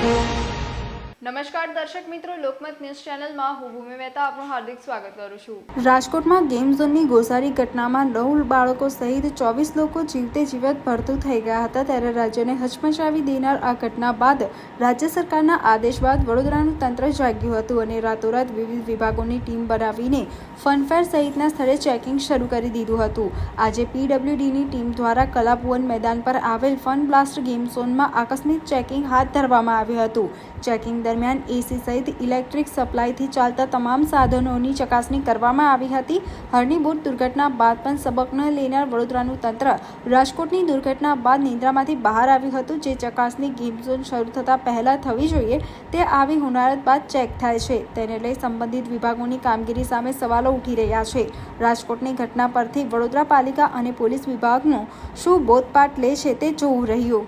Thank. નમસ્કાર દર્શક મિત્રો, લોકમત ન્યૂઝ ચેનલમાં હું ભૂમિ મહેતા આપનું હાર્દિક સ્વાગત કરું છું. રાજકોટમાં ગેમ ઝોનની ગોઝારી ઘટનામાં નવ બાળકો સહિત ચોવીસ લોકો જીવતે જીવત ભરતું થઈ ગયા હતા ત્યારે રાજ્યને હચમચાવી દેનાર આ ઘટના બાદ રાજ્ય સરકારના આદેશ બાદ વડોદરાનું તંત્ર જાગ્યું હતું અને રાતોરાત વિવિધ વિભાગોની ટીમ બનાવીને ફનફેર સહિતના સ્થળે ચેકિંગ શરૂ કરી દીધું હતું. આજે પીડબ્લ્યુડીની ટીમ દ્વારા કલાભુવન મેદાન પર આવેલ ફન બ્લાસ્ટ ગેમ ઝોનમાં આકસ્મિક ચેકિંગ હાથ ધરવામાં આવ્યું હતું. ચેકિંગ દરમિયાન એસી સહિત ઇલેક્ટ્રિક સપ્લાયથી ચાલતા તમામ સાધનોની ચકાસણી કરવામાં આવી હતી. હરણીબોટ દુર્ઘટના બાદ પણ સબક ન લેનાર વડોદરાનું તંત્ર રાજકોટની દુર્ઘટના બાદ નિંદ્રામાંથી બહાર આવ્યું હતું. જે ચકાસણી ગેમ ઝોન શરૂ થતાં પહેલાં થવી જોઈએ, તે આવી હોનારત બાદ ચેક થાય છે. તેને લઈ સંબંધિત વિભાગોની કામગીરી સામે સવાલો ઉઠી રહ્યા છે. રાજકોટની ઘટના પરથી વડોદરા પાલિકા અને પોલીસ વિભાગનો શું બોધપાઠ લે છે તે જોવું રહ્યું.